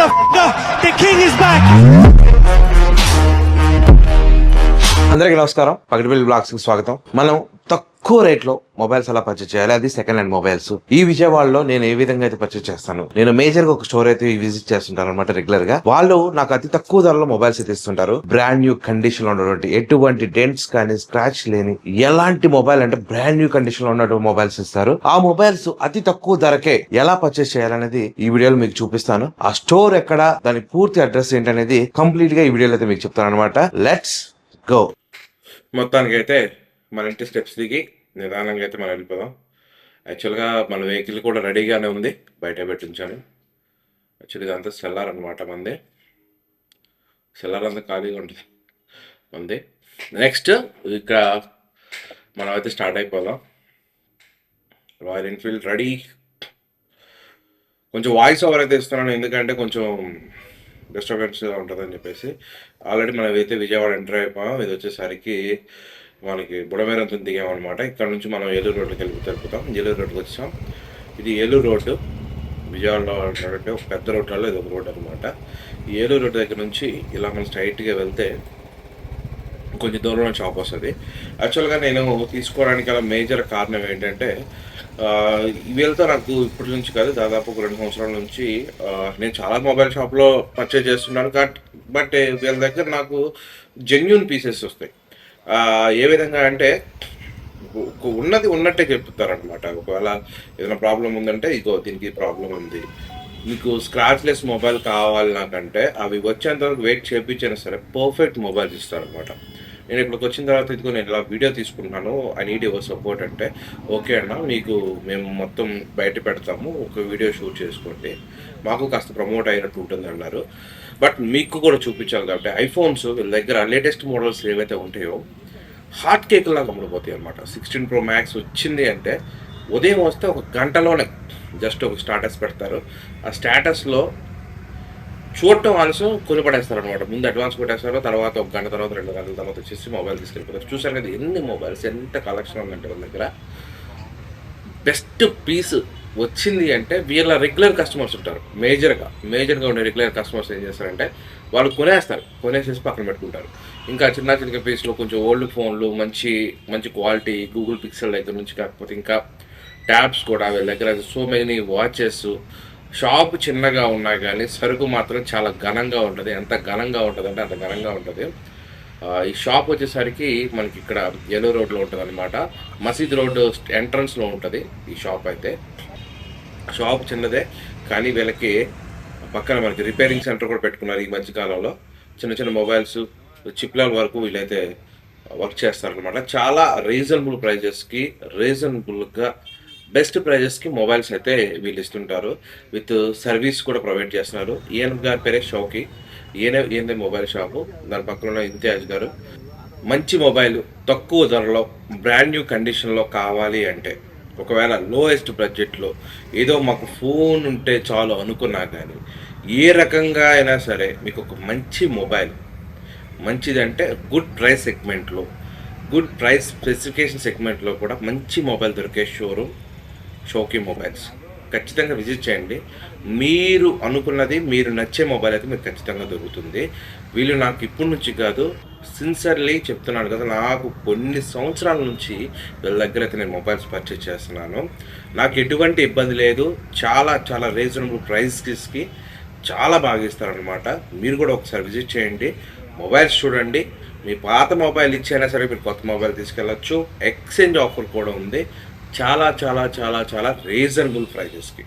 motherfucker! The king is back! అందరికీ నమస్కారం. పగటిపల్లి బ్లాగ్స్కి స్వాగతం. మనం తక్కువ రేట్లో మొబైల్స్ ఎలా పర్చేస్ చేయాలి? అది సెకండ్ హ్యాండ్ మొబైల్స్. ఈ విజయవాడలో నేను ఏ విధంగా అయితే పర్చేస్ చేస్తాను నేను మేజర్గా ఒక స్టోర్ అయితే విజిట్ చేస్తుంటాను అనమాట రెగ్యులర్గా. వాళ్ళు నాకు అతి తక్కువ ధరలో మొబైల్స్ అయితే ఇస్తుంటారు. బ్రాండ్ న్యూ కండిషన్లో ఉన్నటువంటి ఎటువంటి డెంట్స్ కానీ స్క్రాచ్ లేని ఎలాంటి మొబైల్ అంటే బ్రాండ్ న్యూ కండిషన్లో ఉన్నటువంటి మొబైల్స్ ఇస్తారు. ఆ మొబైల్స్ అతి తక్కువ ధరకే ఎలా పర్చేస్ చేయాలనేది ఈ వీడియోలో మీకు చూపిస్తాను. ఆ స్టోర్ ఎక్కడ దాని పూర్తి అడ్రస్ ఏంటనేది కంప్లీట్గా ఈ వీడియోలో అయితే మీకు చెప్తాను అనమాట లెట్స్ గో మొత్తానికి అయితే మన ఇంటి స్టెప్స్ దిగి నిదానంగా అయితే మనం వెళ్ళిపోదాం. యాక్చువల్గా మన వెహికల్ కూడా రెడీగానే ఉంది. బయట పెట్టించాను యాక్చువల్లీ ఇదంతా సెల్లార్ అనమాట మంది. సెల్లార్ అంతా ఖాళీగా ఉంటుంది. మంది. నెక్స్ట్ ఇక్కడ మనం అయితే స్టార్ట్ అయిపోదాం. Royal enfield ready. కొంచెం వాయిస్ ఓవర్ అయితే ఇస్తున్నాను. ఎందుకంటే కొంచెం డిస్టర్బెన్స్ ఉంటుందని చెప్పేసి ఆల్రెడీ మనం అయితే విజయవాడ ఎంటర్ అయిపోయాం. ఇది వచ్చేసరికి మనకి బుడమేరంతో దిగామన్నమాట. ఇక్కడ నుంచి మనం ఏలూరు రోడ్డుకి వెళ్ళి తెలుపుతాం. ఏలూరు రోడ్డుకి వచ్చాం. ఇది ఏలూరు రోడ్డు. విజయవాడలో ఉన్నటువంటి ఒక పెద్ద రోడ్లలో ఇది ఒక రోడ్ అనమాట ఈ ఏలూరు రోడ్డు దగ్గర నుంచి ఇలా మనం స్ట్రైట్గా వెళ్తే కొంచెం దూరంలో షాప్ వస్తుంది. యాక్చువల్గా నేను తీసుకోవడానికి గల మేజర్ కారణం ఏంటంటే వీళ్ళతో నాకు ఇప్పటి నుంచి కాదు దాదాపు ఒక రెండు సంవత్సరాల నుంచి నేను చాలా మొబైల్ షాప్లో పర్చేజ్ చేస్తున్నాను బట్ బట్ వీళ్ళ దగ్గర నాకు జెన్యున్ పీసెస్ వస్తాయి. ఏ విధంగా అంటే ఉన్నది ఉన్నట్టే చెప్తారనమాట ఒకవేళ ఏదైనా ప్రాబ్లం ఉందంటే ఇగో దీనికి ప్రాబ్లం ఉంది. మీకు స్క్రాచ్లెస్ మొబైల్ కావాలి నాకంటే అవి వచ్చేంత వరకు వెయిట్ చేయించినా సరే పర్ఫెక్ట్ మొబైల్స్ ఇస్తారనమాట నేను ఇక్కడికి వచ్చిన తర్వాత ఇదిగో నేను ఇలా వీడియో తీసుకుంటున్నాను ఐ నీడ్ యువర్ సపోర్ట్ అంటే ఓకే అన్న మీకు మేము మొత్తం బయట పెడతాము ఒక వీడియో షూట్ చేసుకోండి. మాకు కాస్త ప్రమోట్ అయినట్టు ఉంటుంది అన్నారు బట్ మీకు కూడా చూపించాలి కాబట్టి ఐఫోన్స్ వీళ్ళ దగ్గర లేటెస్ట్ మోడల్స్ ఏవైతే ఉంటాయో హాట్ కేక్ లాగా అమ్ముడుపోతాయి అనమాట సిక్స్టీన్ ప్రో మ్యాక్స్ వచ్చింది అంటే ఉదయం వస్తే ఒక గంటలోనే జస్ట్ ఒక స్టాటస్ పెడతారు. ఆ స్టాటస్లో చూడటం ఆలస్యం కొనిపడేస్తారు అనమాట ముందు అడ్వాన్స్ కొట్టేస్తారు తర్వాత ఒక గంట తర్వాత రెండు గంటల తర్వాత వచ్చేసి మొబైల్ తీసుకెళ్ళిపోతారు. చూసారు కదా ఎన్ని మొబైల్స్ ఎంత కలెక్షన్ ఉందంటే వాళ్ళ దగ్గర. బెస్ట్ పీస్ వచ్చింది అంటే వీళ్ళ రెగ్యులర్ కస్టమర్స్ ఉంటారు. మేజర్గా మేజర్గా ఉండే రెగ్యులర్ కస్టమర్స్ ఏం చేస్తారంటే వాళ్ళు కొనేస్తారు. కొనేసేసి పక్కన పెట్టుకుంటారు. ఇంకా చిన్న చిన్న పీస్లో కొంచెం ఓల్డ్ ఫోన్లు మంచి మంచి క్వాలిటీ గూగుల్ పిక్సెల్ దగ్గర నుంచి కాకపోతే ఇంకా ట్యాబ్స్ కూడా వీళ్ళ దగ్గర. సో మెనీ వాచెస్ షాప్ చిన్నగా ఉన్నా కానీ సరుకు మాత్రం చాలా ఘనంగా ఉంటుంది. ఎంత ఘనంగా ఉంటుంది అంటే అంత ఘనంగా ఉంటుంది. ఈ షాప్ వచ్చేసరికి మనకి ఇక్కడ ఎల్లో రోడ్లో ఉంటుంది అనమాట మసీద్ రోడ్డు ఎంట్రన్స్లో ఉంటుంది ఈ షాప్ అయితే. షాప్ చిన్నదే కానీ వీళ్ళకి పక్కన మనకి రిపేరింగ్ సెంటర్ కూడా పెట్టుకున్నారు ఈ మధ్యకాలంలో చిన్న చిన్న మొబైల్స్ చిప్లాల వరకు వీళ్ళైతే వర్క్ చేస్తారనమాట చాలా రీజనబుల్ ప్రైజెస్కి రీజనబుల్గా బెస్ట్ ప్రైజెస్కి మొబైల్స్ అయితే వీళ్ళు ఇస్తుంటారు విత్ సర్వీస్ కూడా ప్రొవైడ్ చేస్తున్నారు. ఈయన గారి పేరే షౌకి. ఈయన ఈయన మొబైల్ షాపు. దాని పక్కన ఉన్న ఇంతియాజ్ గారు. మంచి మొబైల్ తక్కువ ధరలో బ్రాండ్ న్యూ కండిషన్లో కావాలి అంటే ఒకవేళ లోయెస్ట్ బడ్జెట్లో ఏదో మాకు ఫోన్ ఉంటే చాలు అనుకున్నా కానీ ఏ రకంగా అయినా సరే మీకు ఒక మంచి మొబైల్ మంచిదంటే గుడ్ ప్రైస్ సెగ్మెంట్లో గుడ్ ప్రైస్ స్పెసిఫికేషన్ సెగ్మెంట్లో కూడా మంచి మొబైల్ దొరికే షోరూమ్. షోకీ మొబైల్స్. ఖచ్చితంగా విజిట్ చేయండి. మీరు అనుకున్నది మీరు నచ్చే మొబైల్ అయితే మీకు ఖచ్చితంగా దొరుకుతుంది. వీళ్ళు నాకు ఇప్పటి నుంచి కాదు సిన్సియర్లీ చెప్తున్నాను కదా నాకు కొన్ని సంవత్సరాల నుంచి వీళ్ళ దగ్గర అయితే నేను మొబైల్స్ పర్చేస్ చేస్తున్నాను. నాకు ఎటువంటి ఇబ్బంది లేదు. చాలా చాలా రీజనబుల్ ప్రైస్కి చాలా బాగా ఇస్తారనమాట మీరు కూడా ఒకసారి విజిట్ చేయండి. మొబైల్స్ చూడండి. మీ పాత మొబైల్ ఇచ్చైనా సరే మీరు కొత్త మొబైల్ తీసుకెళ్ళచ్చు. ఎక్స్చేంజ్ ఆఫర్ కూడా ఉంది. చాలా చాలా చాలా చాలా రీజనబుల్ ప్రైజెస్కి